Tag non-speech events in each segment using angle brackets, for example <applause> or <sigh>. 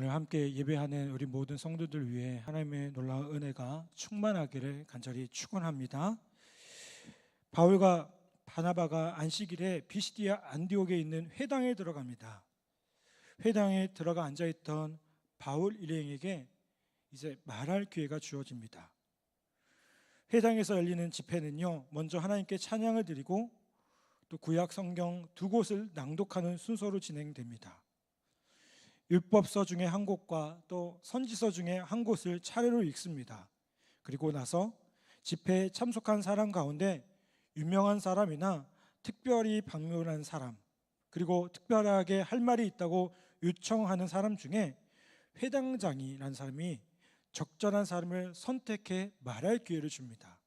오늘 함께 예배하는 우리 모든 성도들 위해 하나님의 놀라운 은혜가 충만하기를 간절히 축원합니다. 바울과 바나바가 안식일에 비시디아 안디옥에 있는 회당에 들어갑니다. 회당에 들어가 앉아 있던 바울 일행에게 이제 말할 기회가 주어집니다. 회당에서 열리는 집회는요, 먼저 하나님께 찬양을 드리고 또 구약 성경 두 곳을 낭독하는 순서로 진행됩니다. 율법서 중에 한 곳과 또 선지서 중에 한 곳을 차례로 읽습니다. 그리고 나서 집회에 참석한 사람 가운데 유명한 사람이나 특별히 방문한 사람, 그리고 특별하게 할 말이 있다고 요청하는 사람 중에 회당장이라는 사람이 적절한 사람을 선택해 말할 기회를 줍니다.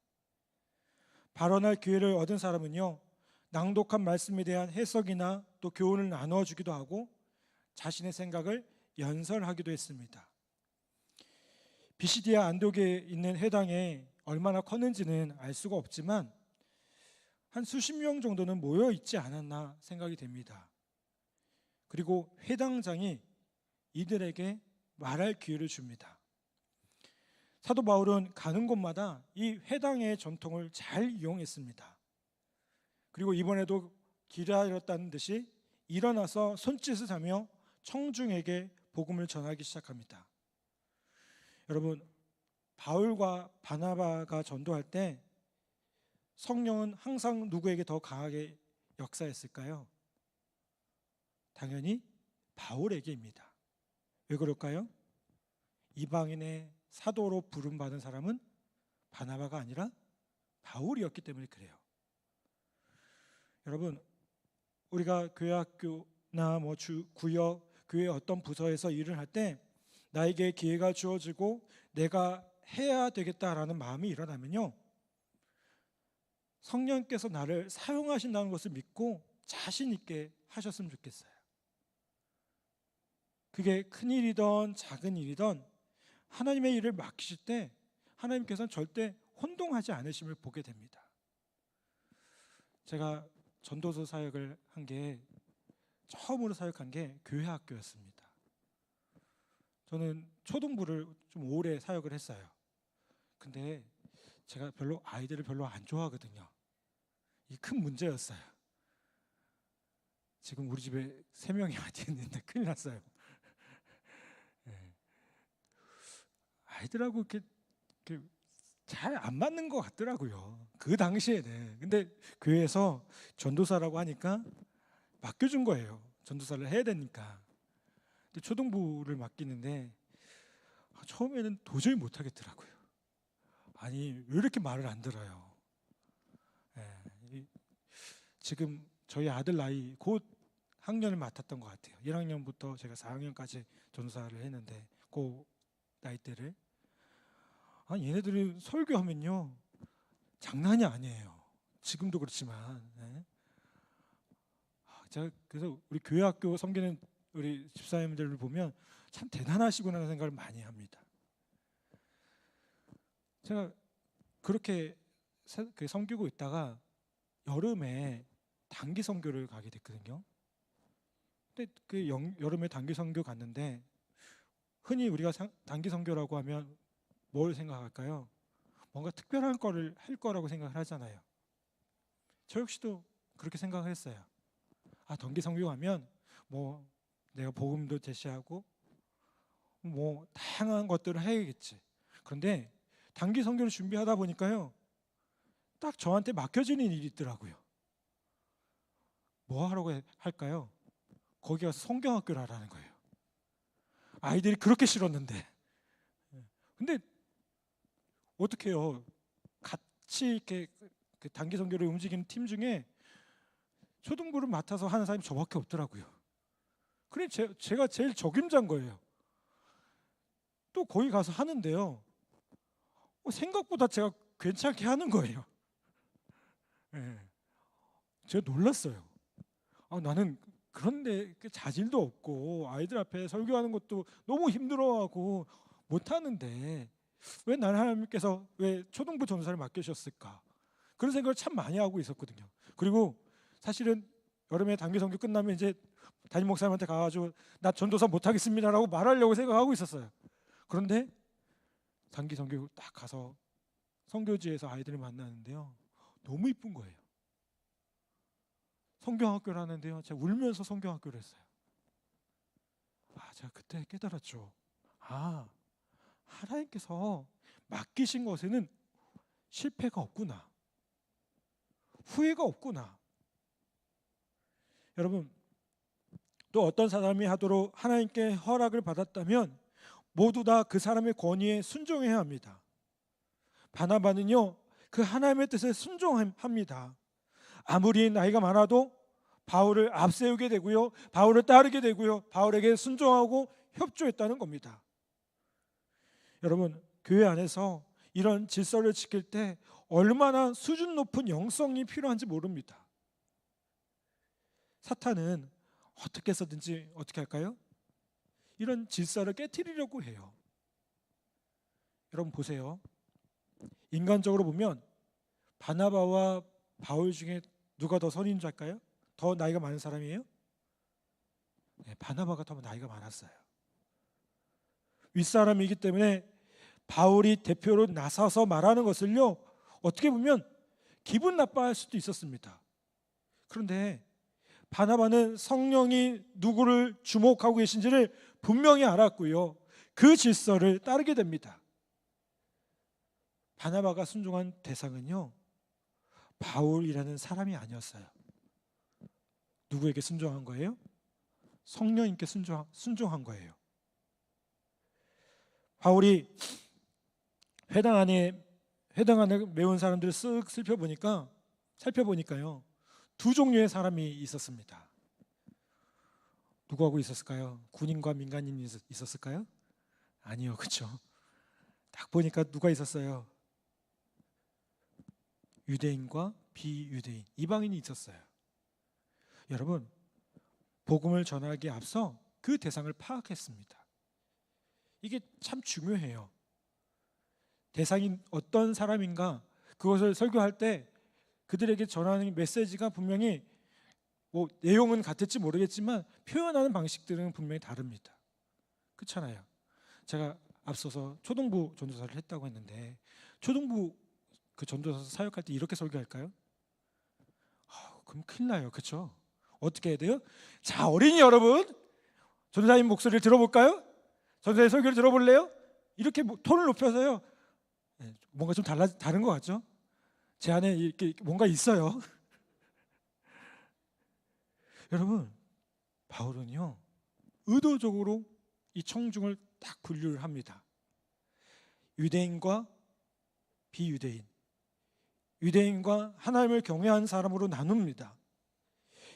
발언할 기회를 얻은 사람은요, 낭독한 말씀에 대한 해석이나 또 교훈을 나누어 주기도 하고 자신의 생각을 연설하기도 했습니다. 비시디아 안독에 있는 회당에 얼마나 컸는지는 알 수가 없지만 한 수십 명 정도는 모여 있지 않았나 생각이 됩니다. 그리고 회당장이 이들에게 말할 기회를 줍니다. 사도 바울은 가는 곳마다 이 회당의 전통을 잘 이용했습니다. 그리고 이번에도 기다렸다는 듯이 일어나서 손짓을 하며 청중에게 복음을 전하기 시작합니다. 여러분, 바울과 바나바가 전도할 때 성령은 항상 누구에게 더 강하게 역사했을까요? 당연히 바울에게입니다. 왜 그럴까요? 이방인의 사도로 부름받은 사람은 바나바가 아니라 바울이었기 때문에 그래요. 여러분, 우리가 교회 학교나 뭐 주, 구역, 교회 어떤 부서에서 일을 할 때 나에게 기회가 주어지고 내가 해야 되겠다라는 마음이 일어나면요. 성령께서 나를 사용하신다는 것을 믿고 자신 있게 하셨으면 좋겠어요. 그게 큰 일이든 작은 일이든 하나님의 일을 맡기실 때 하나님께서는 절대 혼동하지 않으심을 보게 됩니다. 제가 전도서 사역을 한 게 처음으로 사역한 게 교회 학교였습니다. 저는 초등부를 좀 오래 사역을 했어요. 근데 제가 별로 아이들을 별로 안 좋아하거든요. 이 큰 문제였어요. 지금 우리 집에 세 명이 <laughs> 아직 있는데 큰일 났어요. 네. 아이들하고 이렇게, 이렇게 잘 안 맞는 것 같더라고요. 그 당시에는. 근데 교회에서 전도사라고 하니까 맡겨준 거예요. 전도사를 해야 되니까. 근데 초등부를 맡기는데 처음에는 도저히 못 하겠더라고요. 아니 왜 이렇게 말을 안 들어요? 예, 지금 저희 아들 나이 곧 학년을 맡았던 것 같아요. 1학년부터 제가 4학년까지 전도사를 했는데 그 나이대를 아 얘네들이 설교하면요 장난이 아니에요. 지금도 그렇지만 예. 제가 그래서 우리 교회 학교 섬기는 우리 집사님들을 보면 참 대단하시구나 생각을 많이 합니다. 제가 그렇게 그 섬기고 있다가 여름에 단기 선교를 가게 됐거든요. 근데 그 여름에 단기 선교 갔는데 흔히 우리가 단기 선교라고 하면 뭘 생각할까요? 뭔가 특별한 거를 할 거라고 생각을 하잖아요. 저 역시도 그렇게 생각을 했어요. 아, 단기 선교 가면 뭐 내가 복음도 제시하고 뭐 다양한 것들을 해야겠지. 그런데 단기 선교를 준비하다 보니까요. 딱 저한테 맡겨지는 일이 있더라고요. 뭐 하라고 할까요? 거기 가서 성경학교를 하라는 거예요. 아이들이 그렇게 싫었는데. 근데 어떻게 해요? 같이 이렇게 그 단기 선교를 움직이는 팀 중에 초등부를 맡아서 하는 사람이 저밖에 없더라고요. 그래 제, 가 제일 적임자인 거예요. 또 거기 가서 하는데요. 어, 생각보다 제가 괜찮게 하는 거예요. 네. 제가 놀랐어요. 아, 나는 그런데 자질도 없고 아이들 앞에 설교하는 것도 너무 힘들어하고 못하는데 왜 나는 하나님께서 왜 초등부 전사를 맡기셨을까? 그런 생각을 참 많이 하고 있었거든요. 그리고 사실은 여름에 단기 선교 끝나면 이제 담임 목사님한테 가가지고 나 전도사 못 하겠습니다라고 말하려고 생각하고 있었어요. 그런데 단기 선교 딱 가서 선교지에서 아이들을 만나는데요. 너무 이쁜 거예요. 성경학교를 하는데요. 제가 울면서 성경학교를 했어요. 아, 제가 그때 깨달았죠. 아, 하나님께서 맡기신 것에는 실패가 없구나. 후회가 없구나. 여러분, 또 어떤 사람이 하도록 하나님께 허락을 받았다면 모두 다 그 사람의 권위에 순종해야 합니다. 바나바는요, 그 하나님의 뜻에 순종합니다. 아무리 나이가 많아도 바울을 앞세우게 되고요, 바울을 따르게 되고요, 바울에게 순종하고 협조했다는 겁니다. 여러분, 교회 안에서 이런 질서를 지킬 때 얼마나 수준 높은 영성이 필요한지 모릅니다. 사탄은 어떻게 해서든지 어떻게 할까요? 이런 질서를 깨뜨리려고 해요. 여러분 보세요. 인간적으로 보면 바나바와 바울 중에 누가 더 선임자일까요? 더 나이가 많은 사람이에요? 네, 바나바가 더 나이가 많았어요. 윗사람이기 때문에 바울이 대표로 나서서 말하는 것을요 어떻게 보면 기분 나빠할 수도 있었습니다. 그런데 바나바는 성령이 누구를 주목하고 계신지를 분명히 알았고요. 그 질서를 따르게 됩니다. 바나바가 순종한 대상은요. 바울이라는 사람이 아니었어요. 누구에게 순종한 거예요? 성령님께 순종, 순종한 거예요. 바울이 회당 안에 회당 안에 매운 사람들을 쓱 살펴보니까 살펴보니까요 두 종류의 사람이 있었습니다. 누구하고 있었을까요? 군인과 민간인이 있었- 있었을까요? 아니요, 그렇죠. 딱 보니까 누가 있었어요? 유대인과 비유대인, 이방인이 있었어요. 여러분, 복음을 전하기에 앞서 그 대상을 파악했습니다. 이게 참 중요해요. 대상이 어떤 사람인가 그것을 설교할 때 그들에게 전하는 메시지가 분명히 뭐 내용은 같을지 모르겠지만 표현하는 방식들은 분명히 다릅니다. 그렇잖아요. 제가 앞서서 초등부 전도사를 했다고 했는데 초등부 그 전도사 사역할 때 이렇게 설교할까요? 아, 그럼 큰일 나요. 그렇죠? 어떻게 해야 돼요? 자, 어린이 여러분, 전도사님 목소리를 들어볼까요? 전도사님 설교를 들어볼래요? 이렇게 뭐 톤을 높여서요. 네, 뭔가 좀 달라 다른 것 같죠? 제 안에 이렇게 뭔가 있어요. <laughs> 여러분, 바울은요 의도적으로 이 청중을 딱 분류를 합니다. 유대인과 비유대인, 유대인과 하나님을 경외하는 사람으로 나눕니다.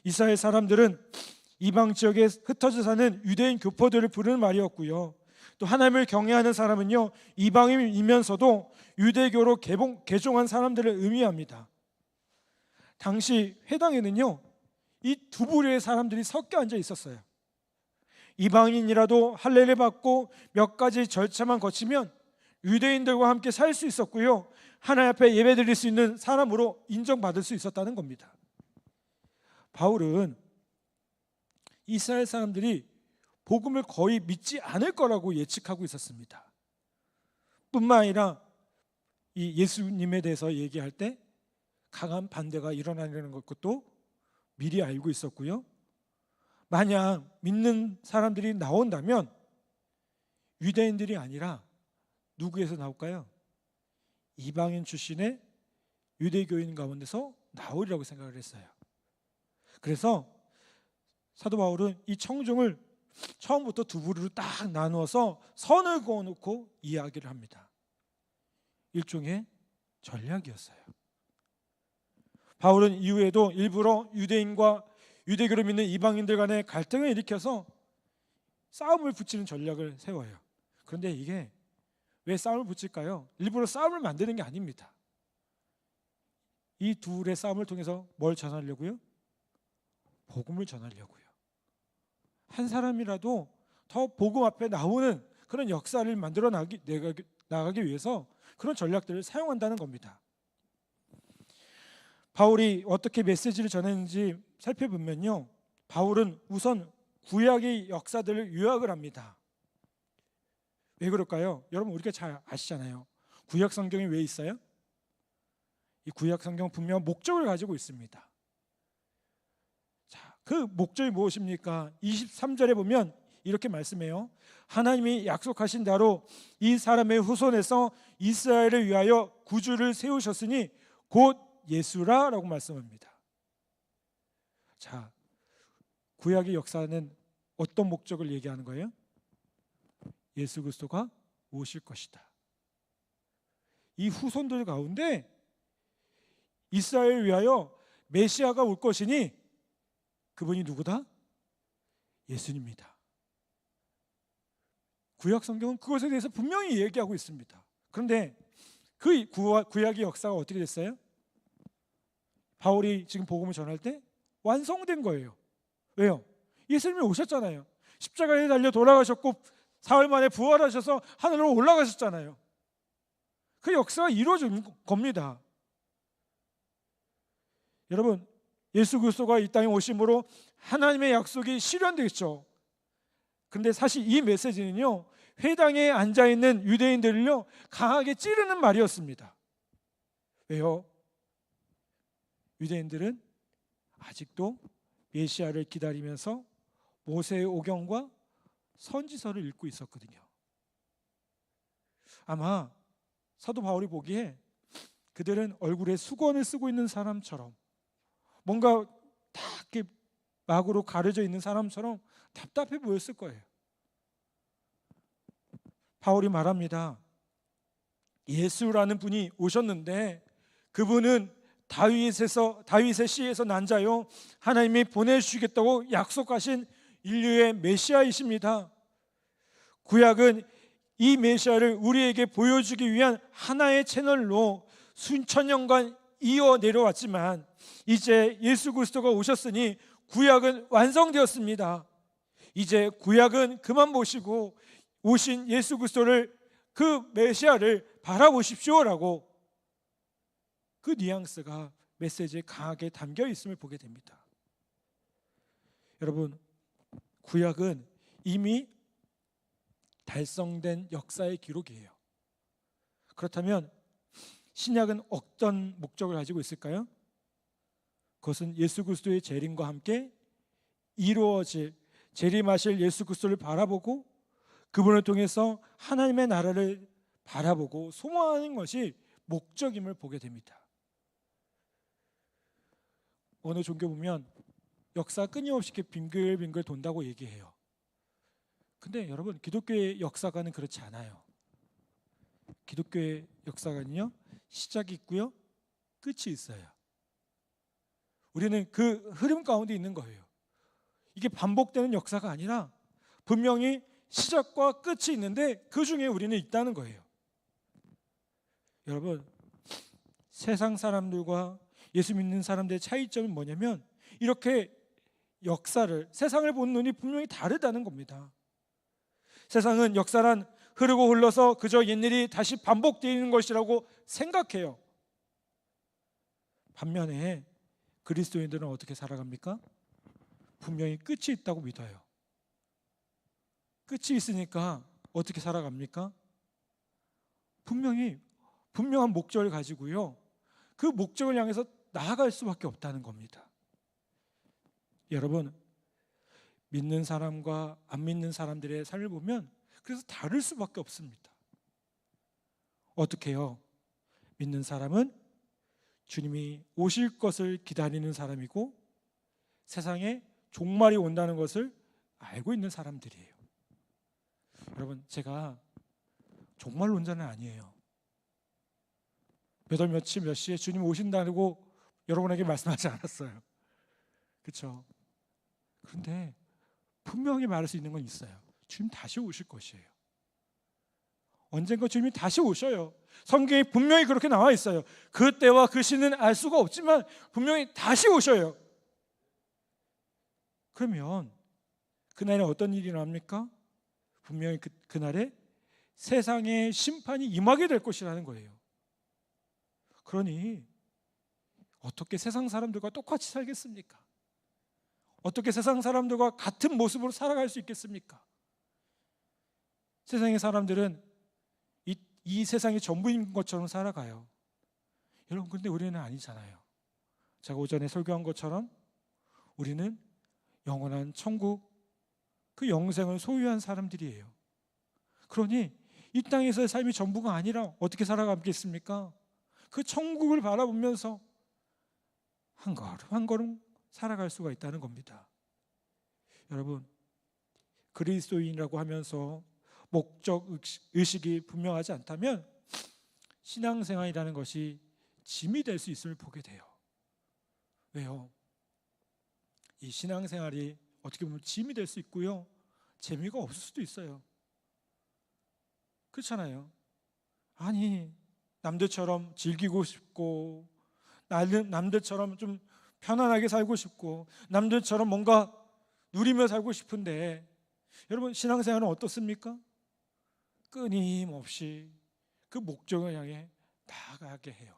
이스라엘 사람들은 이방 지역에 흩어져 사는 유대인 교포들을 부르는 말이었고요. 또 하나님을 경외하는 사람은요 이방인이면서도 유대교로 개봉, 개종한 사람들을 의미합니다. 당시 회당에는요 이 두 부류의 사람들이 섞여 앉아 있었어요. 이방인이라도 할례를 받고 몇 가지 절차만 거치면 유대인들과 함께 살 수 있었고요. 하나님 앞에 예배드릴 수 있는 사람으로 인정받을 수 있었다는 겁니다. 바울은 이스라엘 사람들이 복음을 거의 믿지 않을 거라고 예측하고 있었습니다. 뿐만 아니라 이 예수님에 대해서 얘기할 때 강한 반대가 일어나려는 것도 미리 알고 있었고요. 만약 믿는 사람들이 나온다면 유대인들이 아니라 누구에서 나올까요? 이방인 출신의 유대교인 가운데서 나오리라고 생각을 했어요. 그래서 사도 바울은 이 청중을 처음부터 두 부류로 딱 나누어서 선을 그어놓고 이야기를 합니다. 일종의 전략이었어요. 바울은 이후에도 일부러 유대인과 유대교를 믿는 이방인들 간의 갈등을 일으켜서 싸움을 붙이는 전략을 세워요. 그런데 이게 왜 싸움을 붙일까요? 일부러 싸움을 만드는 게 아닙니다. 이 둘의 싸움을 통해서 뭘 전하려고요? 복음을 전하려고요. 한 사람이라도 더 복음 앞에 나오는 그런 역사를 만들어 나가기, 나가기 위해서 그런 전략들을 사용한다는 겁니다. 바울이 어떻게 메시지를 전했는지 살펴보면요. 바울은 우선 구약의 역사들을 요약을 합니다. 왜 그럴까요? 여러분 우리가 잘 아시잖아요. 구약 성경이 왜 있어요? 이 구약 성경 분명 목적을 가지고 있습니다. 자, 그 목적이 무엇입니까? 23절에 보면 이렇게 말씀해요. 하나님이 약속하신 대로 이 사람의 후손에서 이스라엘을 위하여 구주를 세우셨으니 곧 예수라라고 말씀합니다. 자, 구약의 역사는 어떤 목적을 얘기하는 거예요? 예수 그리스도가 오실 것이다. 이 후손들 가운데 이스라엘을 위하여 메시아가 올 것이니 그분이 누구다? 예수님입니다. 구약 성경은 그것에 대해서 분명히 얘기하고 있습니다. 그런데 그 구약의 역사가 어떻게 됐어요? 바울이 지금 복음을 전할 때 완성된 거예요. 왜요? 예수님이 오셨잖아요. 십자가에 달려 돌아가셨고 사흘 만에 부활하셔서 하늘로 올라가셨잖아요. 그 역사가 이루어진 겁니다. 여러분, 예수 그리스도가 이 땅에 오심으로 하나님의 약속이 실현되겠죠. 근데 사실 이 메시지는요. 회당에 앉아 있는 유대인들을요. 강하게 찌르는 말이었습니다. 왜요? 유대인들은 아직도 메시아를 기다리면서 모세의 오경과 선지서를 읽고 있었거든요. 아마 사도 바울이 보기에 그들은 얼굴에 수건을 쓰고 있는 사람처럼 뭔가 다 막으로 가려져 있는 사람처럼 답답해 보였을 거예요. 바울이 말합니다. 예수라는 분이 오셨는데 그분은 다윗에서 다윗의 씨에서 난 자요 하나님이 보내주시겠다고 약속하신 인류의 메시아이십니다. 구약은 이 메시아를 우리에게 보여주기 위한 하나의 채널로 순천 년간 이어 내려왔지만 이제 예수 그리스도가 오셨으니 구약은 완성되었습니다. 이제 구약은 그만 보시고 오신 예수 그리스도를 그 메시아를 바라보십시오라고 그 뉘앙스가 메시지에 강하게 담겨 있음을 보게 됩니다. 여러분, 구약은 이미 달성된 역사의 기록이에요. 그렇다면 신약은 어떤 목적을 가지고 있을까요? 그것은 예수 그리스도의 재림과 함께 이루어질 재림하실 예수 그리스도를 바라보고 그분을 통해서 하나님의 나라를 바라보고 소망하는 것이 목적임을 보게 됩니다. 어느 종교 보면 역사 끊임없이 빙글빙글 돈다고 얘기해요. 근데 여러분 기독교의 역사관은 그렇지 않아요. 기독교의 역사관은요 시작이 있고요 끝이 있어요. 우리는 그 흐름 가운데 있는 거예요. 이게 반복되는 역사가 아니라 분명히 시작과 끝이 있는데 그 중에 우리는 있다는 거예요. 여러분 세상 사람들과 예수 믿는 사람들의 차이점이 뭐냐면 이렇게 역사를 세상을 보는 눈이 분명히 다르다는 겁니다. 세상은 역사란 흐르고 흘러서 그저 옛일이 다시 반복되는 것이라고 생각해요. 반면에 그리스도인들은 어떻게 살아갑니까? 분명히 끝이 있다고 믿어요. 끝이 있으니까 어떻게 살아갑니까? 분명히 분명한 목적을 가지고요. 그 목적을 향해서 나아갈 수밖에 없다는 겁니다. 여러분 믿는 사람과 안 믿는 사람들의 삶을 보면 그래서 다를 수밖에 없습니다. 어떻게 요? 믿는 사람은 주님이 오실 것을 기다리는 사람이고 세상에 종말이 온다는 것을 알고 있는 사람들이에요. 여러분, 제가 종말론자는 아니에요. 몇월 며칠 몇 시에 주님 오신다고 여러분에게 말씀하지 않았어요. 그렇죠? 그런데 분명히 말할 수 있는 건 있어요. 주님 다시 오실 것이에요. 언젠가 주님이 다시 오셔요. 성경에 분명히 그렇게 나와 있어요. 그 때와 그 시는 알 수가 없지만 분명히 다시 오셔요. 그러면 그날에 어떤 일이 납니까? 분명히 그, 그날에 세상의 심판이 임하게 될 것이라는 거예요. 그러니 어떻게 세상 사람들과 똑같이 살겠습니까? 어떻게 세상 사람들과 같은 모습으로 살아갈 수 있겠습니까? 세상의 사람들은 이, 이 세상이 전부인 것처럼 살아가요. 여러분, 근데 우리는 아니잖아요. 제가 오전에 설교한 것처럼 우리는 영원한 천국, 그 영생을 소유한 사람들이에요. 그러니 이 땅에서의 삶이 전부가 아니라 어떻게 살아가겠습니까? 그 천국을 바라보면서 한 걸음 한 걸음 살아갈 수가 있다는 겁니다. 여러분, 그리스도인이라고 하면서 목적 의식이 분명하지 않다면 신앙생활이라는 것이 짐이 될 수 있음을 보게 돼요. 왜요? 이 신앙생활이 어떻게 보면 짐이 될 수 있고요. 재미가 없을 수도 있어요. 그렇잖아요. 아니, 남들처럼 즐기고 싶고, 남들처럼 좀 편안하게 살고 싶고, 남들처럼 뭔가 누리며 살고 싶은데, 여러분, 신앙생활은 어떻습니까? 끊임없이 그 목적을 향해 나아가게 해요.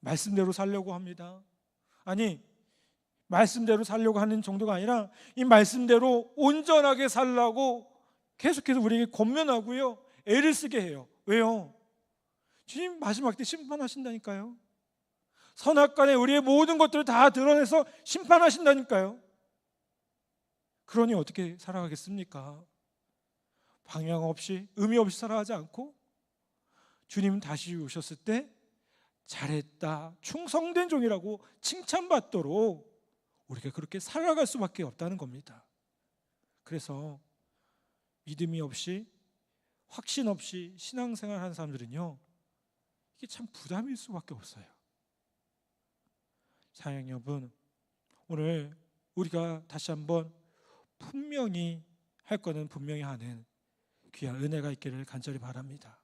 말씀대로 살려고 합니다. 아니, 말씀대로 살려고 하는 정도가 아니라 이 말씀대로 온전하게 살라고 계속해서 우리에게 권면하고요. 애를 쓰게 해요. 왜요? 주님 마지막 때 심판하신다니까요. 선악간에 우리의 모든 것들을 다 드러내서 심판하신다니까요. 그러니 어떻게 살아가겠습니까? 방향 없이 의미 없이 살아가지 않고 주님 다시 오셨을 때 잘했다, 충성된 종이라고 칭찬받도록 우리가 그렇게 살아갈 수밖에 없다는 겁니다. 그래서 믿음이 없이 확신 없이 신앙생활 하는 사람들은요. 이게 참 부담일 수밖에 없어요. 사랑 여러분, 오늘 우리가 다시 한번 분명히 할 거는 분명히 하는 귀한 은혜가 있기를 간절히 바랍니다.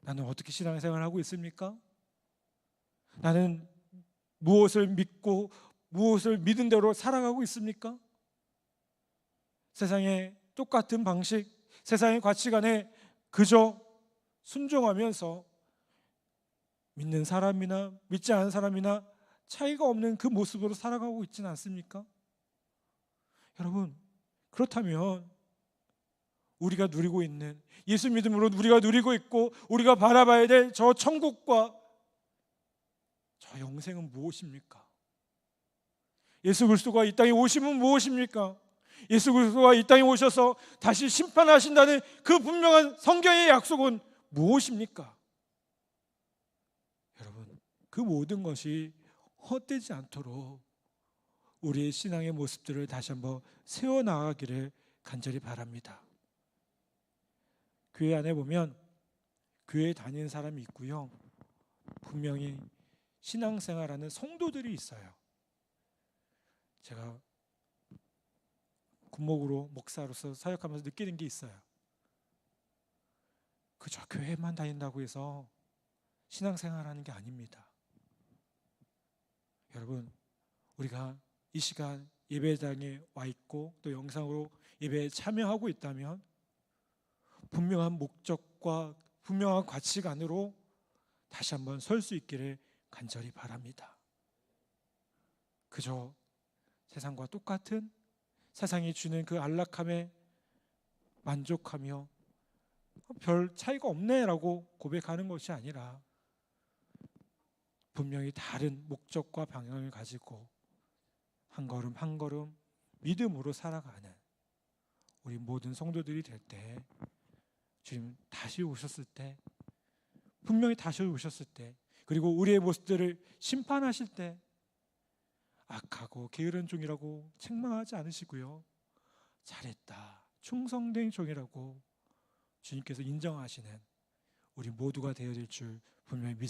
나는 어떻게 신앙생활을 하고 있습니까? 나는 무엇을 믿고 무엇을 믿은 대로 살아가고 있습니까? 세상의 똑같은 방식, 세상의 가치관에 그저 순종하면서 믿는 사람이나 믿지 않은 사람이나 차이가 없는 그 모습으로 살아가고 있지는 않습니까? 여러분, 그렇다면 우리가 누리고 있는 예수 믿음으로 우리가 누리고 있고 우리가 바라봐야 될 저 천국과 저 영생은 무엇입니까? 예수 그리스도가 이 땅에 오심은 무엇입니까? 예수 그리스도가 이 땅에 오셔서 다시 심판하신다는 그 분명한 성경의 약속은 무엇입니까? 여러분, 그 모든 것이 헛되지 않도록 우리의 신앙의 모습들을 다시 한번 세워 나가기를 간절히 바랍니다. 교회 안에 보면 교회 다니는 사람이 있고요. 분명히 신앙생활하는 성도들이 있어요. 제가 군목으로 목사로서 사역하면서 느끼는 게 있어요. 그저 교회만 다닌다고 해서 신앙생활하는 게 아닙니다. 여러분, 우리가 이 시간 예배장에 와 있고 또 영상으로 예배에 참여하고 있다면 분명한 목적과 분명한 가치관으로 다시 한번 설 수 있기를 간절히 바랍니다. 그저 세상과 똑같은 세상이 주는 그 안락함에 만족하며 별 차이가 없네라고 고백하는 것이 아니라 분명히 다른 목적과 방향을 가지고 한 걸음 한 걸음 믿음으로 살아가는 우리 모든 성도들이 될 때 주님 다시 오셨을 때 분명히 다시 오셨을 때 그리고 우리의 모습들을 심판하실 때 악하고 게으른 종이라고 책망하지 않으시고요. 잘했다. 충성된 종이라고 주님께서 인정하시는 우리 모두가 되어야 될줄 분명히 믿습니다.